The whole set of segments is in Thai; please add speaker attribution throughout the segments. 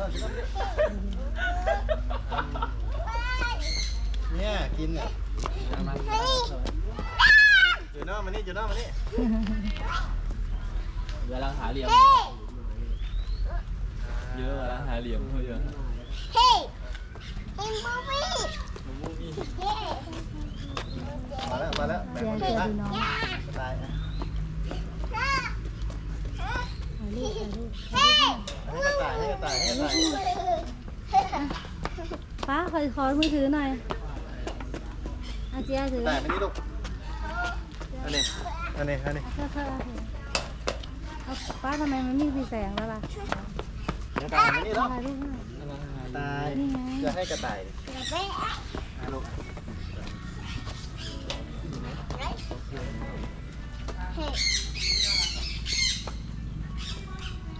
Speaker 1: โน่จูโน่เนี่ยกินเนี่ยจูโน่มานี่จูโน่มานี่
Speaker 2: เวลาหาเหลี่ยมเยอะเวลาหาเหลี่ยมเขาเยอะ
Speaker 3: Hey! Hey, mommy!
Speaker 1: มาแล้วมาแล้วแบ่ง
Speaker 4: เจีย
Speaker 1: คน
Speaker 4: เจี
Speaker 1: อื่น
Speaker 4: ย
Speaker 1: บ้าง
Speaker 4: ดูน้อง
Speaker 1: ตายอะ
Speaker 4: ถ่ายรูปถ่ายรูป
Speaker 1: ให้ กระต่ายให้กระต่ายให้กระต่าย
Speaker 4: ป้าขอขอมือถือหน่อยอาเจียถือ
Speaker 1: แต่ไม่นี่ลูกอันนี้อันนี้อันนี้
Speaker 4: เธอเธอถือเอาป้าทำไมมันไม่มีแสงแล้วล่ะ
Speaker 1: กระต่ายไม่นี่แล้ว
Speaker 4: ถ่ายรูปหน่อย
Speaker 1: ตายจะให้กระต่ายดิอะลูกเย้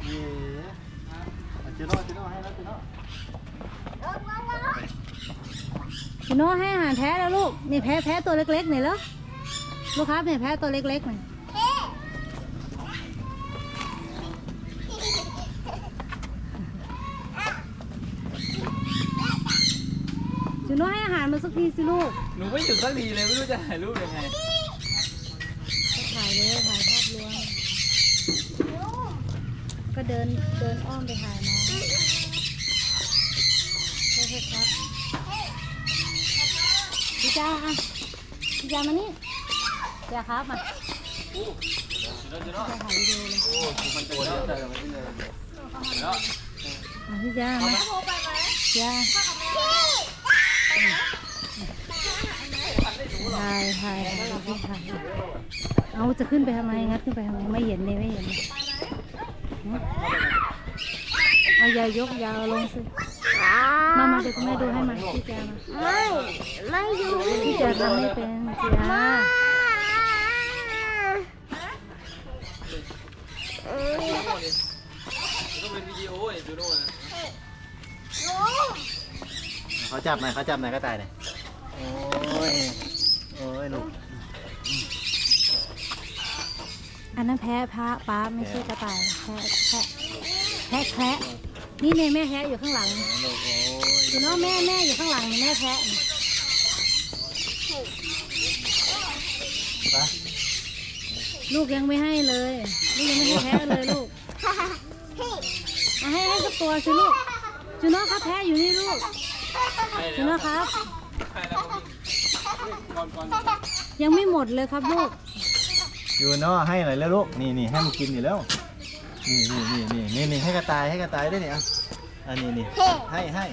Speaker 1: เอา จูโน่จูโน่ให้แล้วจูโน่
Speaker 4: พี่โน้ให้อาหารแพ้แล้วลูก นี่แพ้แพ้ตัวเล็กๆหน่อยแล้วลูกครับเนี่ยแพ้ตัวเล็กๆหน่อยจูโน่ให้อาหารมาสักทีสิลูก
Speaker 2: หนูไม่หยุดสักทีเลยไม่รู้จะถ่ายรูปยังไง
Speaker 4: ถ่ายเลยถ่ายภาพรวมก็เดินเดินอ้อมไปหาน้อง เฮ้ยครับพี่จ้าอะพี่จ้ามานี่จ้าครับมาจะถ่ายวิดีโอเลย
Speaker 2: มันจะเยอะแต่ไม่เลยแล้ว
Speaker 4: อะพี่จ้ามาจ้าถ่ายถ่ายถ่ายพี่ถ่ายเอาจะขึ้นไปทำไมงัดขึ้นไปทำไมไม่เห็นเลยไม่เห็นเลยเอายายกยาวลงสิมามา เดี๋ยวคุณแม่ดูให้มาพี่แจมา
Speaker 3: ไม่ไม่อยู่
Speaker 4: พี่แจทำไม่เป็นเจีย
Speaker 3: มา
Speaker 2: ต้องเป็นวิดีโอไอ้จูโน่นะ
Speaker 1: เขาจับหน่อยเขาจับหน่อยกระต่ายหน่อยโอ้ยโอ้ยลูก
Speaker 4: อันนั้นแพ้พระป้าไม่ใช่กระต่ายแพ้แพ้แพ้แพ้ นี่เนี่ยแม่แพ้อยู่ข้างหลัง
Speaker 1: ลูกโอ้ย
Speaker 4: อยู่เนาะแม่แม่อยู่ข้างหลังนี่แม่แพ้นี่
Speaker 1: ไป
Speaker 4: ลูกยังไม่ให้เลยลูกยังไม่ให้แพ้เลยลูกเอาให้ให้สักตัวสิลูกจูโน่ครับแพ้อยู่นี่ลูกจูโน่ครับ
Speaker 2: ใช่แล้วก่อนก่อน
Speaker 4: ยังไม่หมดเลยครับลูก
Speaker 1: อยู่เนาะให้หน่อยแล้วลูกนี่นี่ให้มันกินอยู่แล้ว นี่นี่นี่นี่นี่นี่ให้กระต่ายให้กระต่ายด้วยเนี่ยอะอันนี้นี่ให้ให้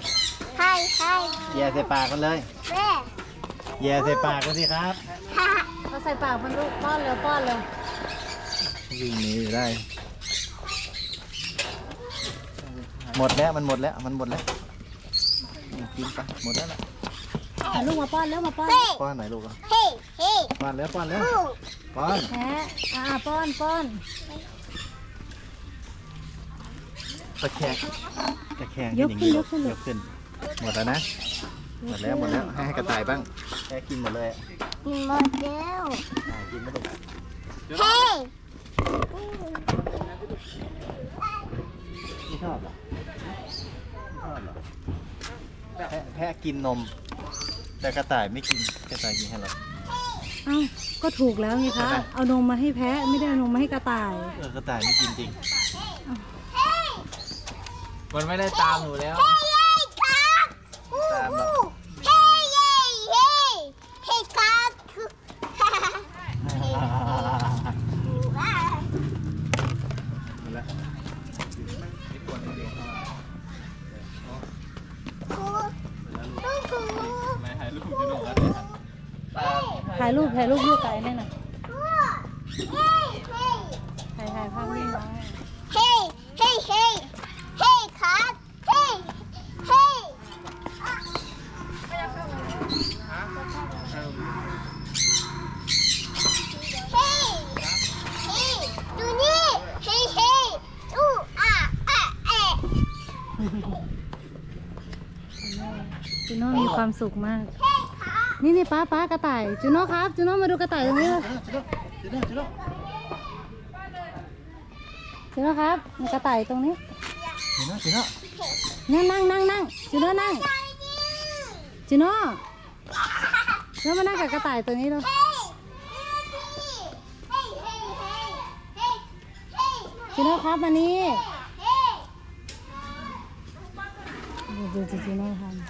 Speaker 3: ให้ให้
Speaker 1: แย่ใส่ปากกันเลย
Speaker 3: แม่
Speaker 1: แย่ใส่ปากกันสิครับ
Speaker 4: เอาใส่ปากมันลูกป้อนเลยป้อนเลย
Speaker 1: วิ่งหนีอยู่ได้ หมดแล้วมันหมดแล้วมันหมดแล้วนี่กินไปหมดแล้วล่ะ
Speaker 4: เอาลูกมาป้อนแล้วมาป้อน
Speaker 3: เฮ้
Speaker 1: ป้อนไหนลูกอะ
Speaker 3: เฮ้เฮ้
Speaker 1: ป้อนแล้วป้อนแล้ว
Speaker 3: อู้
Speaker 1: ป้อน
Speaker 4: แพ้อ่าป้อนป้อน
Speaker 1: ตะแคงตะแคงขึ้นอย่างนี้ลูกยกขึ้น หมดแล้วนะ หมดแล้วหมดแล้วให้ให้กระต่ายบ้างแค่กินหมดเลยอะ
Speaker 3: กินหมดแล้ว
Speaker 1: อ่ากินไม่ถูก
Speaker 3: เฮ้
Speaker 1: ไม่ชอบเหรอไม่ชอบเหรอแพะแพะกินนม แต่กระต่ายไม่กินกระต่ายกินให้เรา
Speaker 4: เอ้าก็ถูกแล้วไงคะ เอานมมาให้แพ้ไม่ได้เอานมมาให้กระต่าย
Speaker 1: เออกระต่ายไม่กินจริง
Speaker 2: มันไม่ได้ตามหนูแล้ว
Speaker 3: เฮ้ครับ
Speaker 1: ตามหรอก
Speaker 3: เฮ้เฮ้เฮ้เฮ้ครับ
Speaker 1: หมดแล้ว
Speaker 3: ครูลูกครู
Speaker 2: ไม่ถ่ายรูปจูโน่กันตาม
Speaker 4: ถ่ายรูปถ่ายรูปลูกไก่แน่น่ะ
Speaker 3: เฮ้เฮ้
Speaker 4: ถ่ายถ่ายภาพนิ่งน้อง
Speaker 3: เฮ้เฮ้เฮ้เฮ้ครับเฮ้เฮ้เฮ้เฮ้ดูนี่เฮ้เฮ้อู้อะอะเอะ
Speaker 4: จูโน่มีความสุขมาก นี่นี่ป้าป้ากระต่ายจูโน่ครับจูโน่มาดูกระต่ายตรงนี้เลย
Speaker 1: จุดจุดจุด
Speaker 4: จูโน่ครับมีกระต่ายตรงนี้
Speaker 1: จุดจุดจุด
Speaker 4: นั่งนั่งนั่งนั่งจูโน่นั่งจูโน่แล้วมานั่งกับกระต่ายตัวนี้ดูจูโน่ครับมานี่ ดูดูดูจูโน่ทำ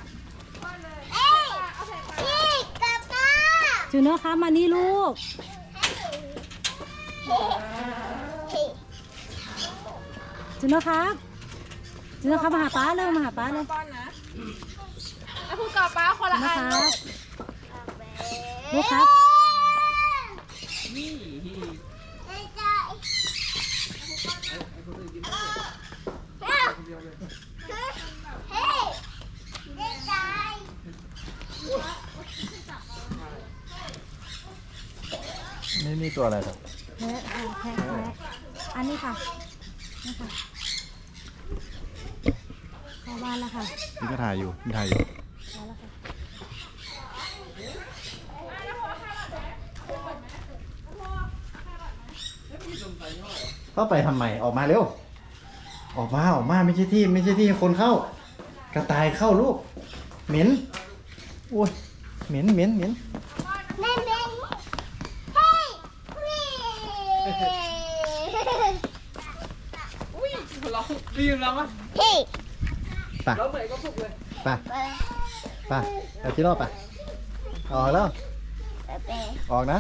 Speaker 4: จูโน่ครับมานี่ลูก จูโน่ครับ จูโน่ครับมาหาป้าเร็วมาหาป้าเร็ว
Speaker 5: ป้อนนะแล้วพูดกับป้าคนละ
Speaker 4: นะ
Speaker 5: อัน
Speaker 4: ครับ
Speaker 5: ลูก
Speaker 4: ลูกครับ
Speaker 1: นี่นี่ตัวอะไรครับ
Speaker 4: แพะค่ะแพะแพะอันนี้ค่ะนี่ค่ะเข้าบ้านแล้วค่ะ
Speaker 1: นี่ก็ถ่ายอยู่นี่ถ่ายอยู่
Speaker 4: เข้าแล้วค่ะ
Speaker 1: เข้าไปทำไมออกมาเร็ว ออกมาออกมาไม่ใช่ที่ไม่ใช่ที่ให้คนเข้า กระต่ายเข้าลูก เหม็นโอ้ยเหม็นเหม็นเหม็น
Speaker 2: อุ้ยเรารีบแล้วมั้ย
Speaker 1: ไป
Speaker 2: เราเหมือนก็ปลุกเลย
Speaker 1: ไปไปเอาที่รอบไปออกแล้ว ออกนะ